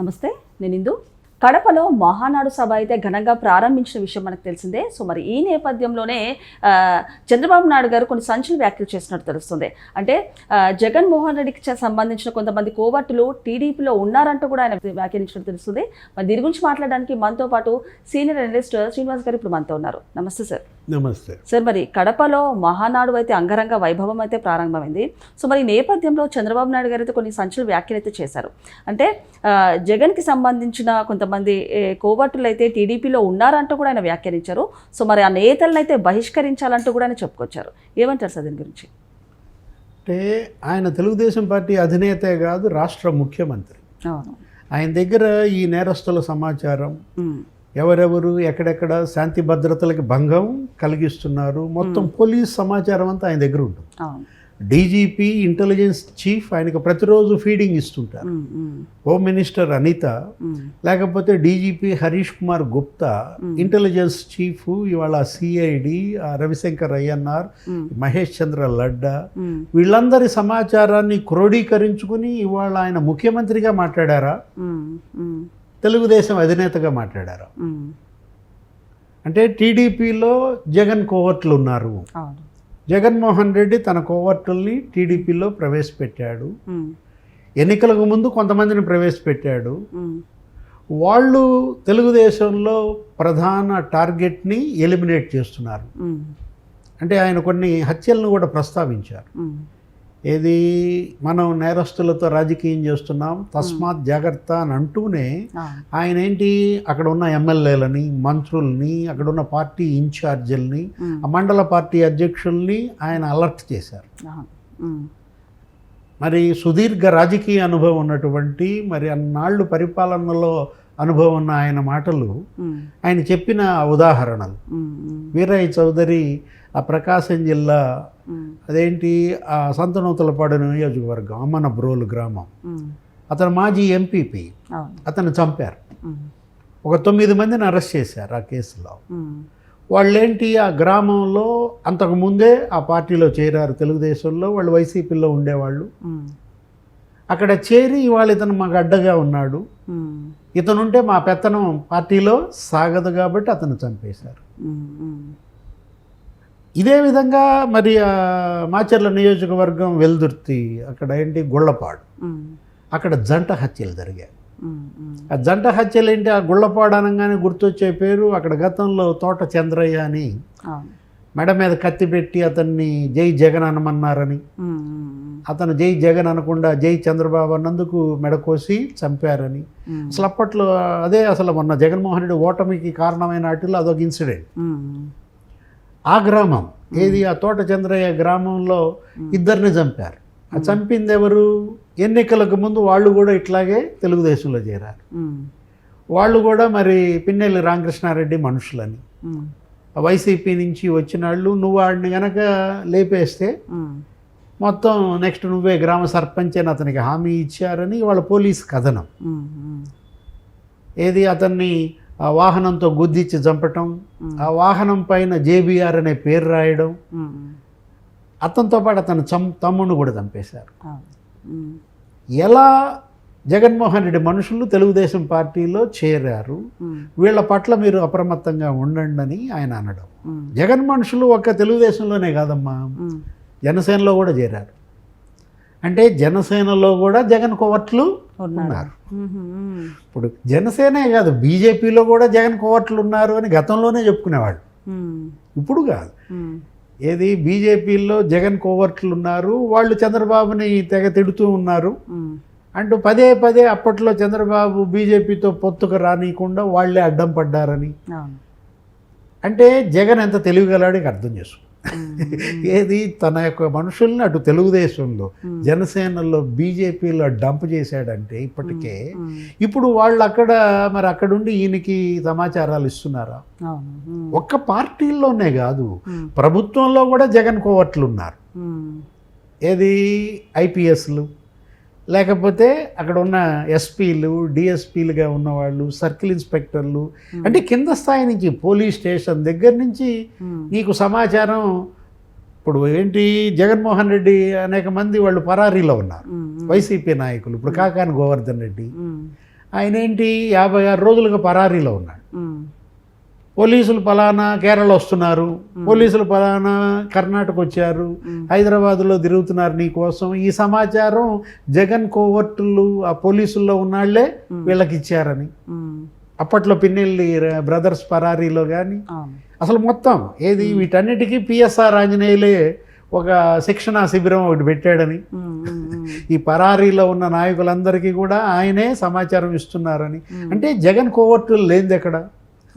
నమస్తే నేను ఇందు. కడపలో మహానాడు సభ అయితే ఘనంగా ప్రారంభించిన విషయం మనకు తెలిసిందే. సో మరి ఈ నేపథ్యంలోనే చంద్రబాబు నాయుడు గారు కొన్ని సంచలన వ్యాఖ్యలు చేసినట్టు తెలుస్తుంది. అంటే జగన్మోహన్ రెడ్డికి సంబంధించిన కొంతమంది కోవర్టులు టీడీపీలో ఉన్నారంటూ కూడా ఆయన వ్యాఖ్యానించినట్టు తెలుస్తుంది. మరి దీని గురించి మాట్లాడడానికి మనతో పాటు సీనియర్ అనలిస్ట్ శ్రీనివాస్ గారు ఇప్పుడు మనతో ఉన్నారు. నమస్తే సార్. నమస్తే. సార్ మరి కడపలో మహానాడు అయితే అంగరంగ వైభవం అయితే ప్రారంభమైంది. సో మరి నేపథ్యంలో చంద్రబాబు నాయుడు గారు అయితే కొన్ని సంచలన వ్యాఖ్యలు అయితే చేశారు. అంటే జగన్కి సంబంధించిన కొంతమంది ఏ, కోవర్టులు అయితే టీడీపీలో ఉన్నారంటూ కూడా ఆయన వ్యాఖ్యానించారు. సో మరి ఆ నేతలను అయితే బహిష్కరించాలంటూ కూడా ఆయన చెప్పుకొచ్చారు. ఏమంటారు సార్ దీని గురించి? అంటే ఆయన తెలుగుదేశం పార్టీ అధినేతే కాదు రాష్ట్ర ముఖ్యమంత్రి. ఆయన దగ్గర ఈ నేరస్తుల సమాచారం ఎవరెవరు ఎక్కడెక్కడ శాంతి భద్రతలకు భంగం కలిగిస్తున్నారు మొత్తం పోలీస్ సమాచారం అంతా ఆయన దగ్గర ఉంటుంది. డీజీపీ ఇంటెలిజెన్స్ చీఫ్ ఆయనకు ప్రతిరోజు ఫీడింగ్ ఇస్తుంటారు. హోమ్ మినిస్టర్ అనిత లేకపోతే DGP Harish Kumar Gupta intelligence chief ఇవాళ సిఐడి రవిశంకర్ అయ్యన్నార్ మహేష్ చంద్ర లడ్డా వీళ్ళందరి సమాచారాన్ని క్రోడీకరించుకుని ఇవాళ ఆయన ముఖ్యమంత్రిగా మాట్లాడారా? తెలుగుదేశం అధినేతగా మాట్లాడారా. అంటే టీడీపీలో జగన్ కోవర్ట్లు ఉన్నారు జగన్మోహన్ రెడ్డి తన కోవర్టుల్ని టీడీపీలో ప్రవేశపెట్టాడు. ఎన్నికలకు ముందు కొంతమందిని ప్రవేశపెట్టాడు. వాళ్ళు తెలుగుదేశంలో ప్రధాన టార్గెట్ని ఎలిమినేట్ చేస్తున్నారు. అంటే ఆయన కొన్ని హత్యలను కూడా ప్రస్తావించారు. ఏది మనం నేరస్తులతో రాజకీయం చేస్తున్నాం తస్మాత్ జాగ్రత్త అని అంటూనే ఆయన ఏంటి అక్కడ ఉన్న ఎమ్మెల్యేలని మంత్రుల్ని అక్కడ ఉన్న పార్టీ ఇన్ఛార్జీలని ఆ మండల పార్టీ అధ్యక్షుల్ని ఆయన అలర్ట్ చేశారు. మరి సుదీర్ఘ రాజకీయ అనుభవం ఉన్నటువంటి మరి అన్నాళ్ళు పరిపాలనలో అనుభవం ఉన్న ఆయన మాటలు ఆయన చెప్పిన ఉదాహరణలు. వీరయ్య చౌదరి ఆ ప్రకాశం జిల్లా అదేంటి? ఆ సంతనూతలపాడు నియోజకవర్గం అమ్మన బ్రోలు గ్రామం. అతను మాజీ ఎంపీపీ. అతను చంపారు. ఒక తొమ్మిది మందిని అరెస్ట్ చేశారు ఆ కేసులో. వాళ్ళేంటి? ఆ గ్రామంలో అంతకుముందే ఆ పార్టీలో చేరారు తెలుగుదేశంలో వాళ్ళు వైసీపీలో ఉండేవాళ్ళు. అక్కడ చేరి వాళ్ళు ఇతను మాకు అడ్డగా ఉన్నాడు. ఇతనుంటే మా పెత్తనం పార్టీలో సాగదు కాబట్టి అతను చంపేశారు. ఇదే విధంగా మరి మాచర్ల నియోజకవర్గం వెల్దుర్తి అక్కడ ఏంటి గుళ్ళపాడు. అక్కడ జంట హత్యలు జరిగాయి. ఆ జంట హత్యలు ఏంటి ఆ గుళ్ళపాడు అనగానే గుర్తొచ్చే పేరు అక్కడ గతంలో తోట చంద్రయ్య అని మెడ మీద కత్తి పెట్టి అతన్ని జై జగన్ అనమన్నారని. అతను జై జగన్ అనకుండా జై చంద్రబాబు అన్నందుకు మెడ కోసి చంపారని. అసలు అప్పట్లో అదే అసలు మొన్న జగన్మోహన్ రెడ్డి ఓటమికి కారణమైన వాటిలో అదొక ఇన్సిడెంట్. ఆ గ్రామం. ఏది? ఆ తోట చంద్రయ్య గ్రామంలో ఇద్దరిని చంపారు. ఆ చంపింది ఎవరు ఎన్నికలకు ముందు వాళ్ళు కూడా ఇట్లాగే తెలుగుదేశంలో చేరారు. వాళ్ళు కూడా మరి పిన్నెల్లి రామకృష్ణారెడ్డి మనుషులని. వైసీపీ నుంచి వచ్చిన వాళ్ళు నువ్వు వాడిని గనక లేపేస్తే మొత్తం నెక్స్ట్ నువ్వే గ్రామ సర్పంచ్ అని అతనికి హామీ ఇచ్చారని వాళ్ళ పోలీస్ కథనం. ఏది? అతన్ని ఆ వాహనంతో గుద్దిచ్చి చంపటం ఆ వాహనం పైన జేబీఆర్ అనే పేరు రాయడం. అతనితో పాటు అతను చం తమ్ముడు కూడా చంపేశారు. ఎలా జగన్మోహన్ రెడ్డి మనుషులు తెలుగుదేశం పార్టీలో చేరారు వీళ్ళ పట్ల మీరు అప్రమత్తంగా ఉండండి అని ఆయన అనడం. జగన్ మనుషులు ఒక్క తెలుగుదేశంలోనే కాదమ్మా. జనసేనలో కూడా చేరారు. అంటే జనసేనలో కూడా జగన్ కోవట్లు ఉన్నారు. ఇప్పుడు జనసేనే కాదు బీజేపీలో కూడా జగన్ కోవట్లు ఉన్నారు అని గతంలోనే చెప్పుకునేవాళ్ళు. ఉమ్, ఇప్పుడు కాదు. ఏది బీజేపీలో జగన్ కోవర్ట్లు ఉన్నారు వాళ్ళు చంద్రబాబుని తెగ తిడుతూ ఉన్నారు. అంటూ పదే పదే అప్పట్లో చంద్రబాబు బీజేపీతో పొత్తుకు రానియకుండా వాళ్ళే అడ్డం పడ్డారని. అంటే జగన్ ఎంత తెలివిగలాడికి అర్థం చేసుకో. ఏది? తన యొక్క మనుషుల్ని అటు తెలుగుదేశంలో జనసేనలో బీజేపీలో డంప్ చేశాడంటే ఇప్పటికే ఇప్పుడు వాళ్ళు అక్కడ మరి అక్కడుండి ఈయనకి సమాచారాలు ఇస్తున్నారా? ఒక్క పార్టీల్లోనే కాదు ప్రభుత్వంలో కూడా జగన్ కోవట్లు ఉన్నారు ఉమ్, ఏది? ఐపీఎస్లు. లేకపోతే అక్కడ ఉన్న ఎస్పీలు డిఎస్పీలుగా ఉన్నవాళ్ళు సర్కిల్ ఇన్స్పెక్టర్లు అంటే కింద స్థాయి నుంచి పోలీస్ స్టేషన్ దగ్గర నుంచి ఉమ్, నీకు సమాచారం ఇప్పుడు ఏంటి జగన్మోహన్ రెడ్డి అనేక మంది వాళ్ళు పరారీలో ఉన్నారు. ఉమ్, వైసీపీ నాయకులు. ఇప్పుడు కాకాని గోవర్ధన్ రెడ్డి. ఆయన ఏంటి? యాభై ఆరు రోజులుగా పరారీలో ఉన్నాడు. పోలీసులు పలానా కేరళ వస్తున్నారు. పోలీసులు పలానా కర్ణాటక వచ్చారు. హైదరాబాద్లో తిరుగుతున్నారు నీ కోసం. ఈ సమాచారం జగన్ కోవర్టులు ఆ పోలీసుల్లో ఉన్నాళ్ళే వీళ్ళకి ఇచ్చారని అప్పట్లో పిన్నెల్లి బ్రదర్స్ పరారీలో కానీ అసలు మొత్తం ఏది వీటన్నిటికీ పిఎస్ఆర్ ఆంజనేయులే ఒక శిక్షణా శిబిరం ఒకటి పెట్టాడని. ఈ పరారీలో ఉన్న నాయకులందరికీ కూడా ఆయనే సమాచారం ఇస్తున్నారని. అంటే జగన్ కోవర్టులు లేనిది ఎక్కడ?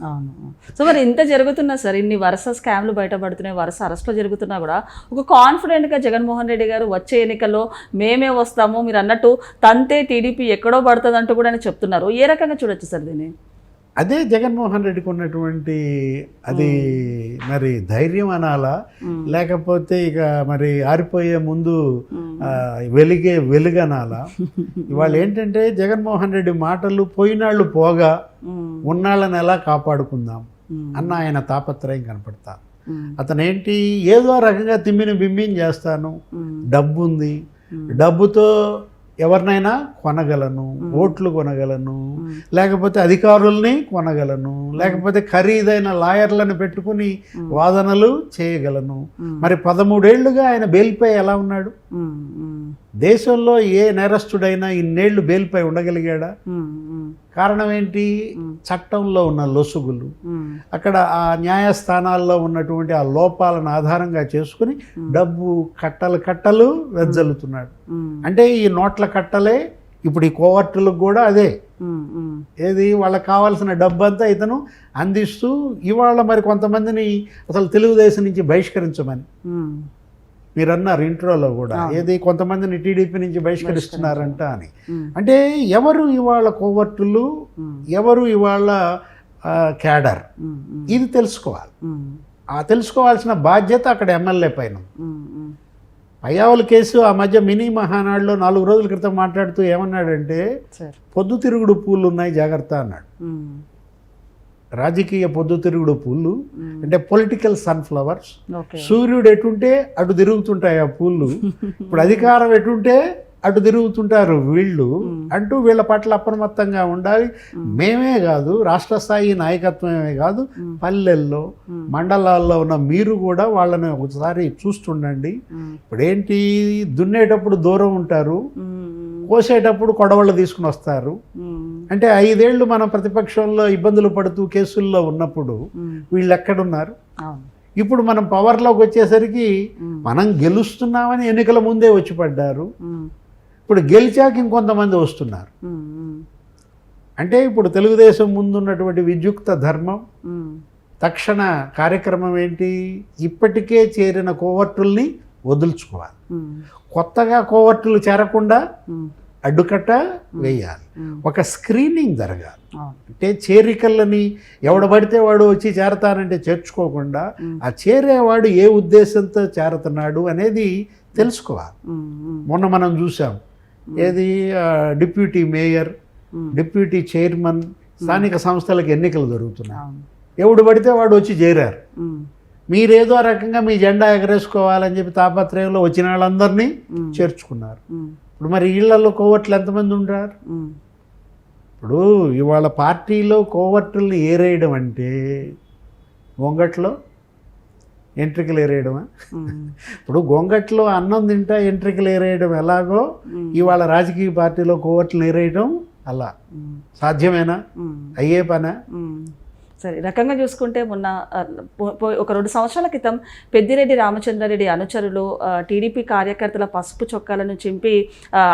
అవును. సో మరి ఇంత జరుగుతున్నా సార్ ఇన్ని వరుస స్కామ్లు బయటపడుతున్నాయి వరుస అరెస్టులు జరుగుతున్నా కూడా ఒక కాన్ఫిడెంట్గా జగన్మోహన్ రెడ్డి గారు వచ్చే ఎన్నికల్లో మేమే వస్తాము మీరు అన్నట్టు తంతే టీడీపీ ఎక్కడో పడుతుంది అంటూ కూడా ఆయన చెప్తున్నారు. ఏ రకంగా చూడొచ్చు సార్ దీన్ని? అదే జగన్మోహన్ రెడ్డికి ఉన్నటువంటి అది మరి ధైర్యం అనాలా? లేకపోతే ఇక మరి ఆరిపోయే ముందు వెలిగే వెలుగనాలా? ఇవాళ ఏంటంటే జగన్మోహన్ రెడ్డి మాటలు పోయినాళ్ళు పోగా ఉన్నాళ్ళని ఎలా కాపాడుకుందాం అన్న ఆయన తాపత్రయం కనపడతా. అతనేంటి? ఏదో రకంగా తిమ్మిని బిమ్మిని చేస్తాను. డబ్బు ఉంది డబ్బుతో ఎవరినైనా కొనగలను ఓట్లు కొనగలను లేకపోతే అధికారుల్ని కొనగలను లేకపోతే ఖరీదైన లాయర్లను పెట్టుకుని వాదనలు చేయగలను. మరి పదమూడేళ్ళుగా ఆయన బెయిల్పై ఎలా ఉన్నాడు? దేశంలో ఏ నేరస్తుడైనా ఇన్నేళ్ళు బెయిల్పై ఉండగలిగాడా? కారణం ఏంటి? చట్టంలో ఉన్న లొసుగులు. అక్కడ ఆ న్యాయస్థానాల్లో ఉన్నటువంటి ఆ లోపాలను ఆధారంగా చేసుకుని డబ్బు కట్టలు కట్టలు వెజ్జల్లుతున్నాడు ఉమ్, అంటే ఈ నోట్ల కట్టలే ఇప్పుడు ఈ కోవర్టులకు కూడా అదే. ఏది? వాళ్ళకి కావాల్సిన డబ్బు అంతా ఇతను అందిస్తూ ఇవాళ మరి కొంతమందిని అసలు తెలుగుదేశం నుంచి బహిష్కరించమని. ఉమ్, మీరు అన్నారు ఇంట్రోలో కూడా. ఏది కొంతమందిని టీడీపీ నుంచి బహిష్కరిస్తున్నారంట అని. అంటే ఎవరు ఇవాళ కోవర్టులు? ఎవరు ఇవాళ క్యాడర్? ఇది తెలుసుకోవాలి. ఆ తెలుసుకోవాల్సిన బాధ్యత అక్కడ ఎమ్మెల్యే పైన పయ్యావుల కేసు ఆ మధ్య మినీ మహానాడులో నాలుగు రోజుల క్రితం మాట్లాడుతూ ఏమన్నాడంటే పొద్దుతిరుగుడు పూలు ఉన్నాయి జాగ్రత్త అన్నాడు. రాజకీయ పొద్దుతిరుగుడు పూలు ఉమ్, అంటే పొలిటికల్ సన్ఫ్లవర్స్ సూర్యుడు ఎటుంటే అటు తిరుగుతుంటాయి ఆ పూలు. ఇప్పుడు అధికారం ఎటుంటే అటు తిరుగుతుంటారు వీళ్ళు అంటూ వీళ్ళ పట్ల అప్రమత్తంగా ఉండాలి. మేమే. కాదు రాష్ట్ర స్థాయి నాయకత్వమే కాదు పల్లెల్లో మండలాల్లో ఉన్న మీరు కూడా వాళ్ళని ఒకసారి చూస్తుండండి. ఉమ్, ఇప్పుడు ఏంటి దున్నేటప్పుడు దూరం ఉంటారు. కోసేటప్పుడు కొడవళ్ళు తీసుకుని వస్తారు. అంటే ఐదేళ్ళు మనం ప్రతిపక్షంలో ఇబ్బందులు పడుతూ కేసుల్లో ఉన్నప్పుడు వీళ్ళు ఎక్కడున్నారు ఇప్పుడు మనం పవర్లోకి వచ్చేసరికి మనం గెలుస్తున్నామని ఎన్నికల ముందే వచ్చి పడ్డారు. ఇప్పుడు గెలిచాక ఇంకొంతమంది వస్తున్నారు. అంటే ఇప్పుడు తెలుగుదేశం ముందున్నటువంటి విద్యుక్త ధర్మం తక్షణ కార్యక్రమం ఏంటి? ఇప్పటికే చేరిన కోవర్టుల్ని వదులుచుకోవాలి. కొత్తగా కోవర్టులు చేరకుండా అడ్డుకట్ట వేయాలి. ఒక స్క్రీనింగ్ జరగాలి. అంటే చేరికలని ఎవడ పడితే వాడు వచ్చి చేరతానంటే చేర్చుకోకుండా ఆ చేరేవాడు ఏ ఉద్దేశంతో చేరుతున్నాడు అనేది తెలుసుకోవాలి. మొన్న మనం చూసాం ఏది? డిప్యూటీ మేయర్ డిప్యూటీ చైర్మన్ స్థానిక సంస్థలకు ఎన్నికలు జరుగుతున్నాయి. ఎవడు పడితే వాడు వచ్చి చేరారు. మీరేదో రకంగా మీ జెండా ఎగరేసుకోవాలని చెప్పి తాపత్రయంలో వచ్చిన వాళ్ళందరినీ చేర్చుకున్నారు. ఇప్పుడు మరి ఇళ్ళలో కోవట్లు ఎంతమంది ఉంటారు? ఇప్పుడు ఇవాళ పార్టీలో కోవర్టుల్ని ఏరేయడం అంటే గొంగట్లో ఎంట్రికలు ఏరేయడమా? ఇప్పుడు గొంగట్లో అన్నం తింటా ఎంట్రికలు ఏరేయడం ఎలాగో ఇవాళ రాజకీయ పార్టీలో కోవర్టులు ఏరేయడం అలా. సాధ్యమేనా. అయ్యే పనా. సరే రకంగా చూసుకుంటే మొన్న ఒక రెండు సంవత్సరాల క్రితం పెద్దిరెడ్డి రామచంద్రారెడ్డి అనుచరులు టీడీపీ కార్యకర్తల పసుపు చొక్కాలను చింపి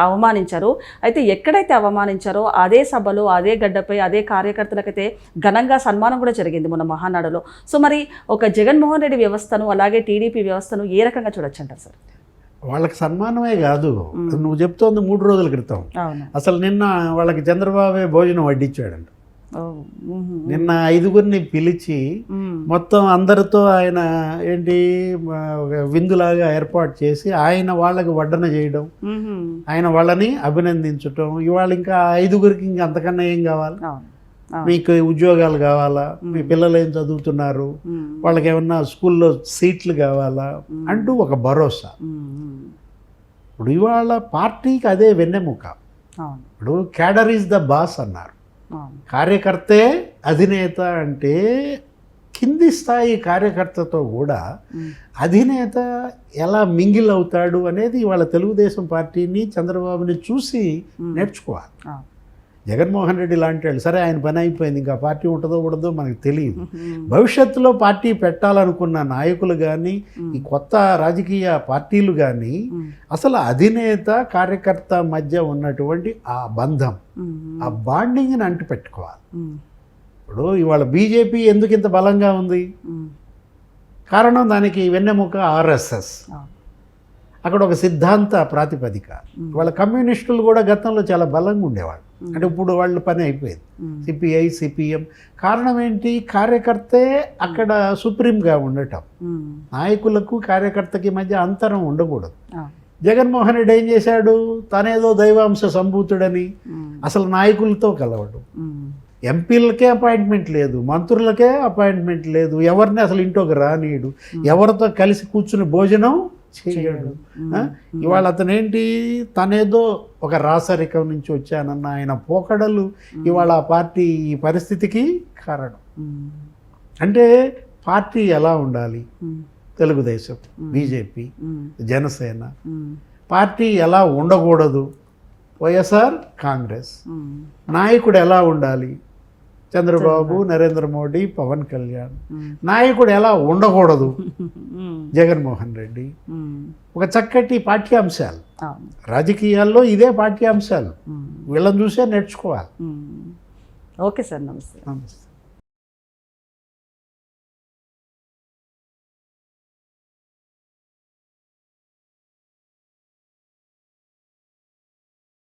అవమానించారు. అయితే ఎక్కడైతే అవమానించారో అదే సభలో అదే గడ్డపై అదే కార్యకర్తలకైతే ఘనంగా సన్మానం కూడా జరిగింది మొన్న మహానాడులో. సో మరి ఒక జగన్మోహన్ రెడ్డి వ్యవస్థను అలాగే టీడీపీ వ్యవస్థను ఏ రకంగా చూడొచ్చు అంటారు సార్? వాళ్ళకి సన్మానమే కాదు. నువ్వు చెప్తోంది మూడు రోజుల క్రితం. అసలు నిన్న వాళ్ళకి చంద్రబాబే భోజనం వడ్డించాడంట. నిన్న ఐదుగురిని పిలిచి. మొత్తం అందరితో ఆయన ఏంటి విందులాగా ఏర్పాటు చేసి ఆయన వాళ్ళకి వడ్డన చేయడం. ఆయన వాళ్ళని అభినందించటం ఇవాళ ఇంకా ఐదుగురికి ఇంకా అంతకన్నా ఏం కావాలి. మీకు ఉద్యోగాలు కావాలా మీ పిల్లలు ఏం చదువుతున్నారు. వాళ్ళకి ఏమన్నా స్కూల్లో సీట్లు కావాలా అంటూ ఒక భరోసా. ఇప్పుడు ఇవాళ పార్టీకి అదే వెన్నెముక ఇప్పుడు క్యాడర్ ఈజ్ ద బాస్ అన్నారు. కార్యకర్తే అధినేత అంటే కింది స్థాయి కార్యకర్తతో కూడా. అధినేత ఎలా మింగిల్ అవుతాడు అనేది వాళ్ళ తెలుగుదేశం పార్టీని చంద్రబాబుని చూసి. నేర్చుకోవాలి. జగన్మోహన్ రెడ్డి లాంటి వాళ్ళు సరే ఆయన పని అయిపోయింది ఇంకా పార్టీ ఉంటుందో ఉండదో మనకు తెలియదు. భవిష్యత్తులో పార్టీ పెట్టాలనుకున్న నాయకులు కానీ ఈ కొత్త రాజకీయ పార్టీలు కానీ. అసలు అధినేత కార్యకర్త మధ్య ఉన్నటువంటి ఆ బంధం. ఆ బాండింగ్ని అంటి పెట్టుకోవాలి ఉమ్. ఇప్పుడు ఇవాళ బీజేపీ ఎందుకు ఇంత బలంగా ఉంది. కారణం దానికి వెన్నెముక ఆర్ఎస్ఎస్. అక్కడ ఒక సిద్ధాంత ప్రాతిపదిక వాళ్ళ కమ్యూనిస్టులు కూడా గతంలో చాలా బలంగా ఉండేవాళ్ళు అంటే ఇప్పుడు వాళ్ళ పని అయిపోయింది. సిపిఐ సిపిఎం కారణం ఏంటి కార్యకర్తే అక్కడ సుప్రీంగా ఉండటం. నాయకులకు కార్యకర్తకి మధ్య అంతరం ఉండకూడదు. జగన్మోహన్ రెడ్డి ఏం చేశాడు తనేదో దైవాంశ సంభూతుడని. అసలు నాయకులతో కలవడు. ఎంపీలకే అపాయింట్మెంట్ లేదు మంత్రులకే అపాయింట్మెంట్ లేదు ఎవరిని అసలు ఇంట్లోకి రానీయడు ఎవరితో కలిసి కూర్చుని భోజనం చేయడు? ఇవాళ అతను ఏంటి తనేదో ఒక రాసరికం నుంచి వచ్చానన్న ఆయన పోకడలు ఇవాళ ఆ పార్టీ ఈ పరిస్థితికి కారణం. అంటే పార్టీ ఎలా ఉండాలి. తెలుగుదేశం బీజేపీ. జనసేన. పార్టీ ఎలా ఉండకూడదు వైఎస్ఆర్ కాంగ్రెస్. నాయకుడు ఎలా ఉండాలి చంద్రబాబు నరేంద్ర మోడీ పవన్ కళ్యాణ్. నాయకుడు ఎలా ఉండకూడదు. జగన్మోహన్ రెడ్డి. ఒక చక్కటి పాఠ్యాంశాలు. రాజకీయాల్లో ఇదే పాఠ్యాంశాలు. వీళ్ళని చూసే నేర్చుకోవాలి. ఓకే సార్ నమస్తే నమస్తే